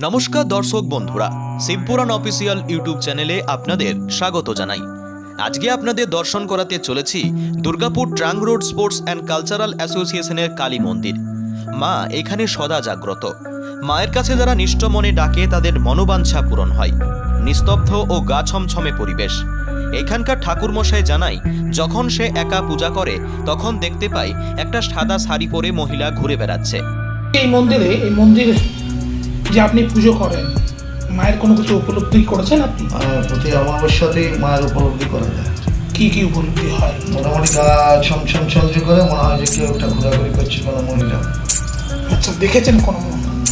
নমস্কার দর্শক বন্ধুরা শিবপুরাণ অফিসিয়াল ইউটিউব চ্যানেলে আপনাদের স্বাগত জানাই। আজকে আপনাদের দর্শন করাতে চলেছি Durgapur trunk road sports and cultural অ্যাসোসিয়েশনের কালী মন্দির। মা এখানে সদা জাগ্রত। মায়ের কাছে যারা নিষ্ঠ মনে ডাকে, তাদের মনোবাঞ্ছা পূরণ হয়। নিস্তব্ধ ও গা ছমছমে পরিবেশ। এখানকার ঠাকুরমশাই জানাই, যখন সে একা পূজা করে, তখন দেখতে পাই একটা সাদা শাড়ি পরে মহিলা ঘুরে বেড়াচ্ছে। এই মন্দিরে এই মন্দিরে যে আপনি পুজো করেন মায়ের কোনো কিছু উপলব্ধি করেছেন আপনি? প্রতি অমাবস্যাতেই মায়ের উপলব্ধি করা যায়। কি কি উপলব্ধি হয়? মোটামুটি গা ছমছম ছমছম করে মনে হয় যে কেউ একটা ঘোরাঘুরি করছে কোনো মহিলা। আচ্ছা দেখেছেন কোনো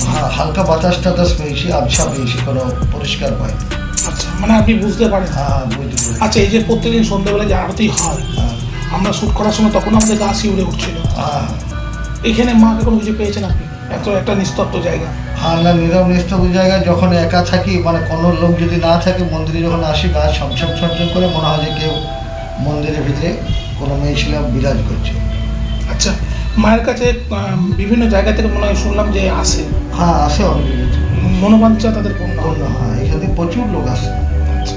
হা- হালকা বাতাস টাতাস পেয়েছি আবছা পেয়েছি কোনো পরিষ্কার পাই আচ্ছা মানে আপনি বুঝতে পারেন। হ্যাঁ বুঝতে পেরেছি। আচ্ছা এই যে প্রত্যেকদিন সন্ধ্যাবেলা যে আরতি হয় হ্যাঁ, আমরা শ্যুট করার সময় তখন আমাদের গা শিউরে উঠছিল। হ্যাঁ। এখানে মাকে কোনো কিছু পেয়েছেন আপনি? এত একটা নিস্তব্ধ জায়গা। হ্যাঁ না নীরব নিস্তব্ধ জায়গায় যখন একা থাকি মানে কোনো লোক যদি না থাকে মন্দিরে যখন আসি গা ছমছম ছমছম করে মনে হয় যে কেউ মন্দিরের ভিতরে কোনো মেয়ে ছেলে বিরাজ করছে। আচ্ছা মায়ের কাছে বিভিন্ন জায়গা থেকে মনে হয় শুনলাম যে আসে। হ্যাঁ আসে অনেক কিছু। মনোবাঞ্ছা তাদের পূর্ণ হয়। হ্যাঁ এখানে প্রচুর লোক আসে। আচ্ছা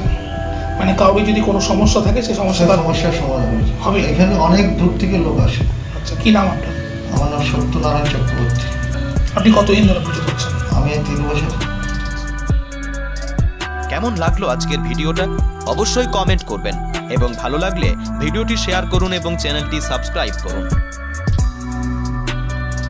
মানে কাউরি যদি কোনো সমস্যা থাকে সেই সমস্যা সমস্যার সমাধান হয়েছে। হবে। এখানে অনেক দূর থেকে লোক আসে। আচ্ছা কি নাম আপনার? আমার নাম সত্যনারায়ণ চক্রবর্তী। আপনি কতদিন ধরে পুজো করছেন? আমি তিন বছর কেমন লাগল আজকের ভিডিওটা? অবশ্যই কমেন্ট করবেন। এবং ভালো লাগলে ভিডিওটি শেয়ার করুন এবং চ্যানেলটি সাবস্ক্রাইব করুন।